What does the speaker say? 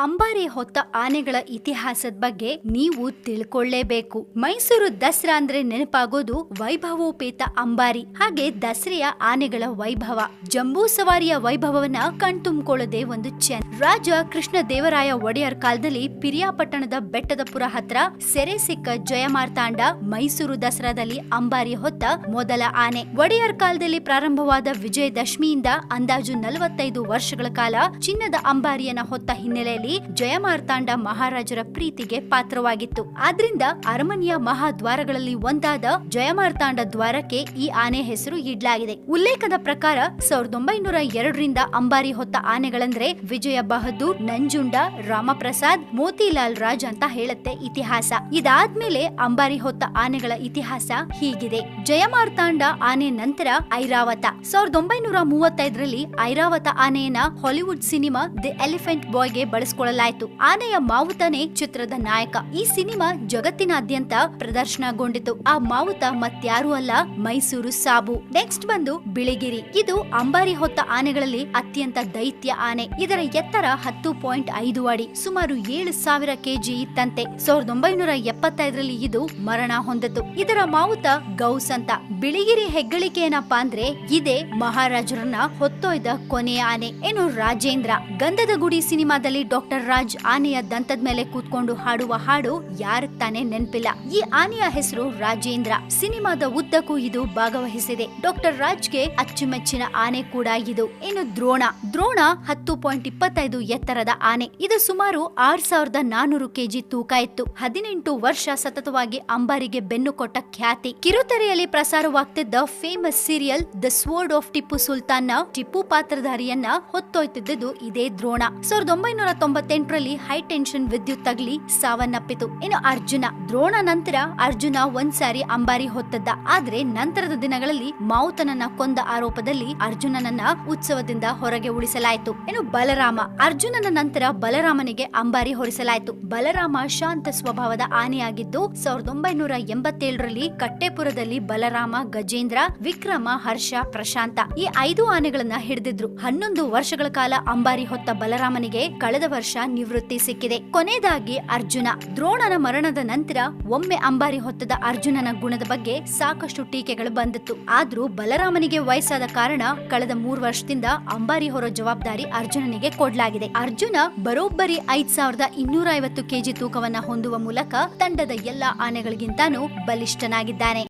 ಅಂಬಾರಿ ಹೊತ್ತ ಆನೆಗಳ ಇತಿಹಾಸದ ಬಗ್ಗೆ ನೀವು ತಿಳ್ಕೊಳ್ಳೇಬೇಕು. ಮೈಸೂರು ದಸರಾ ಅಂದ್ರೆ ನೆನಪಾಗೋದು ವೈಭವೋಪೇತ ಅಂಬಾರಿ. ಹಾಗೆ ದಸರೆಯ ಆನೆಗಳ ವೈಭವ, ಜಂಬೂ ಸವಾರಿಯ ವೈಭವವನ್ನ ಕಣ್ತುಂಬಿಕೊಳ್ಳದೆ ಒಂದು ಚೆನ್ನ ರಾಜ ಕೃಷ್ಣ ದೇವರಾಯ ಒಡೆಯರ್ ಕಾಲದಲ್ಲಿ ಪಿರಿಯಾಪಟ್ಟಣದ ಬೆಟ್ಟದಪುರ ಹತ್ರ ಸೆರೆ ಸಿಕ್ಕ ಜಯಮಾರ್ತಾಂಡ ಮೈಸೂರು ದಸರಾದಲ್ಲಿ ಅಂಬಾರಿ ಹೊತ್ತ ಮೊದಲ ಆನೆ. ಒಡೆಯರ್ ಕಾಲದಲ್ಲಿ ಪ್ರಾರಂಭವಾದ ವಿಜಯದಶಮಿಯಿಂದ ಅಂದಾಜು ನಲವತ್ತೈದು ವರ್ಷಗಳ ಕಾಲ ಚಿನ್ನದ ಅಂಬಾರಿಯನ್ನ ಹೊತ್ತ ಹಿನ್ನೆಲೆಯಲ್ಲಿ ಜಯಮಾರ್ತಾಂಡ ಮಹಾರಾಜರ ಪ್ರೀತಿಗೆ ಪಾತ್ರವಾಗಿತ್ತು. ಆದ್ರಿಂದ ಅರಮನೆಯ ಮಹಾದ್ವಾರಗಳಲ್ಲಿ ಒಂದಾದ ಜಯಮಾರ್ತಾಂಡ ದ್ವಾರಕ್ಕೆ ಈ ಆನೆ ಹೆಸರು ಇಡ್ಲಾಗಿದೆ ಉಲ್ಲೇಖದ ಪ್ರಕಾರ ಸಾವಿರದ ಒಂಬೈನೂರ ಎರಡರಿಂದ ಅಂಬಾರಿ ಹೊತ್ತ ಆನೆಗಳಂದ್ರೆ ವಿಜಯ ಬಹದ್ದೂರ್, ನಂಜುಂಡ, ರಾಮಪ್ರಸಾದ್, ಮೋತಿಲಾಲ್ ರಾಜ್ ಅಂತ ಹೇಳುತ್ತೆ ಇತಿಹಾಸ. ಇದಾದ್ಮೇಲೆ ಅಂಬಾರಿ ಹೊತ್ತ ಆನೆಗಳ ಇತಿಹಾಸ ಹೀಗಿದೆ. ಜಯಮಾರ್ತಾಂಡ ಆನೆ ನಂತರ ಐರಾವತ. ಸಾವಿರದ ಒಂಬೈನೂರ ಮೂವತ್ತೈದರಲ್ಲಿ ಐರಾವತ ಆನೆಯನ್ನ ಹಾಲಿವುಡ್ ಸಿನಿಮಾ ದಿ ಎಲಿಫೆಂಟ್ ಬಾಯ್ಗೆ ಬಳಸಿಕೊಳ್ಳಲಾಯಿತು ಆನೆಯ ಮಾವುತನೇ ಚಿತ್ರದ ನಾಯಕ. ಈ ಸಿನಿಮಾ ಜಗತ್ತಿನಾದ್ಯಂತ ಪ್ರದರ್ಶನಗೊಂಡಿತು. ಆ ಮಾವುತ ಮತ್ಯಾರೂ ಅಲ್ಲ, ಮೈಸೂರು ಸಾಬು. ನೆಕ್ಸ್ಟ್ ಬಂದು ಬಿಳಿಗಿರಿ. ಇದು ಅಂಬಾರಿ ಹೊತ್ತ ಆನೆಗಳಲ್ಲಿ ಅತ್ಯಂತ ದೈತ್ಯ ಆನೆ. ಇದರ ಎತ್ತರ ಹತ್ತು ಪಾಯಿಂಟ್ ಐದು ಅಡಿ, ಸುಮಾರು ಏಳು ಸಾವಿರ ಕೆಜಿ ಇತ್ತಂತೆ. ಸಾವಿರದ ಒಂಬೈನೂರ ಎಪ್ಪತ್ತೈದರಲ್ಲಿ ಇದು ಮರಣ ಹೊಂದಿತು ಇದರ ಮಾವುತ ಗೌಸ್ ಅಂತ. ಬಿಳಿಗಿರಿ ಹೆಗ್ಗಳಿಕೆ ಏನಪ್ಪಾ ಅಂದ್ರೆ, ಇದೇ ಮಹಾರಾಜರನ್ನ ಹೊತ್ತೊಯ್ದ ಕೊನೆಯ ಆನೆ. ಏನು ರಾಜೇಂದ್ರ. ಗಂಧದ ಗುಡಿ ಸಿನಿಮಾದಲ್ಲಿ ಡಾಕ್ಟರ್ ರಾಜ್ ಆನೆಯ ದಂತದ ಮೇಲೆ ಕೂತ್ಕೊಂಡು ಹಾಡುವ ಹಾಡು ಯಾರ ತಾನೇ ನೆನಪಿಲ್ಲ. ಈ ಆನೆಯ ಹೆಸರು ರಾಜೇಂದ್ರ. ಸಿನಿಮಾದ ಉದ್ದಕ್ಕೂ ಇದು ಭಾಗವಹಿಸಿದೆ. ಡಾಕ್ಟರ್ ರಾಜ್ಗೆ ಅಚ್ಚುಮೆಚ್ಚಿನ ಆನೆ ಕೂಡ ಇದು. ಇನ್ನು ದ್ರೋಣ. ದ್ರೋಣ ಹತ್ತು ಪಾಯಿಂಟ್ ಇಪ್ಪತ್ತೈದು ಎತ್ತರದ ಆನೆ. ಇದು ಸುಮಾರು ಆರ್ ಸಾವಿರದ ನಾನೂರು ಕೆಜಿ ತೂಕ ಇತ್ತು. ಹದಿನೆಂಟು ವರ್ಷ ಸತತವಾಗಿ ಅಂಬಾರಿಗೆ ಬೆನ್ನು ಕೊಟ್ಟ ಖ್ಯಾತಿ. ಕಿರುತೆರೆಯಲ್ಲಿ ಪ್ರಸಾರವಾಗ್ತಿದ್ದ famous serial the sword of Tipu ಸುಲ್ತಾನ್ನ Tipu ಪಾತ್ರಧಾರಿಯನ್ನ ಹೊತ್ತೊಯ್ತಿದ್ದುದು ಇದೇ ದ್ರೋಣ. ಸಾವಿರದ ಒಂಬೈನೂರ ತೊಂಬತ್ತೆಂಟರಲ್ಲಿ ಹೈ ಟೆನ್ಷನ್ ವಿದ್ಯುತ್ ತಗಲಿ ಸಾವನ್ನಪ್ಪಿತು. ಇನ್ನು ಅರ್ಜುನ, ದ್ರೋಣ ನಂತರ ಅರ್ಜುನ ಒಂದ್ಸಾರಿ ಅಂಬಾರಿ ಹೊತ್ತದ್ದ. ಆದ್ರೆ ನಂತರದ ದಿನಗಳಲ್ಲಿ ಮಾವುತನನ್ನ ಕೊಂದ ಆರೋಪದಲ್ಲಿ ಅರ್ಜುನನನ್ನ ಉತ್ಸವದಿಂದ ಹೊರಗೆ ಉಳಿಸಲಾಯಿತು. ಇನ್ನು ಬಲರಾಮ, ಅರ್ಜುನನ ನಂತರ ಬಲರಾಮನಿಗೆ ಅಂಬಾರಿ ಹೊರಿಸಲಾಯಿತು. ಬಲರಾಮ ಶಾಂತ ಸ್ವಭಾವದ ಆನೆಯಾಗಿದ್ದು, ಸಾವಿರದ ಒಂಬೈನೂರ ಎಂಬತ್ತೇಳರಲ್ಲಿ ಕಟ್ಟೆಪುರದಲ್ಲಿ ಬಲರಾಮ, ಗಜೇಂದ್ರ, ವಿಕ್ರಮ, ಹರ್ಷ, ಪ್ರಶಾಂತ ಈ ಐದು ಆನೆಗಳನ್ನ ಹಿಡಿದಿದ್ರು. ಹನ್ನೊಂದು ವರ್ಷಗಳ ಕಾಲ ಅಂಬಾರಿ ಹೊತ್ತ ಬಲರಾಮನಿಗೆ ಕಳೆದ ವರ್ಷ ನಿವೃತ್ತಿ ಸಿಕ್ಕಿದೆ. ಕೊನೆಯದಾಗಿ ಅರ್ಜುನ. ದ್ರೋಣನ ಮರಣದ ನಂತರ ಒಮ್ಮೆ ಅಂಬಾರಿ ಹೊತ್ತದ ಅರ್ಜುನನ ಗುಣದ ಬಗ್ಗೆ ಸಾಕಷ್ಟು ಟೀಕೆಗಳು ಬಂದಿತ್ತು. ಆದ್ರೂ ಬಲರಾಮನಿಗೆ ವಯಸ್ಸಾದ ಕಾರಣ ಕಳೆದ ಮೂರು ವರ್ಷದಿಂದ ಅಂಬಾರಿ ಹೊರೋ ಜವಾಬ್ದಾರಿ ಅರ್ಜುನನಿಗೆ ಕೊಡಲಾಗಿದೆ. ಅರ್ಜುನ ಬರೋಬ್ಬರಿ ಐದ್ ಸಾವಿರದ ಇನ್ನೂರ ಐವತ್ತು ಕೆಜಿ ತೂಕವನ್ನ ಹೊಂದುವ ಮೂಲಕ ತಂಡದ ಎಲ್ಲಾ ಆನೆಗಳಿಗಿಂತಾನೂ ಬಲಿಷ್ಠನಾಗಿದ್ದಾನೆ.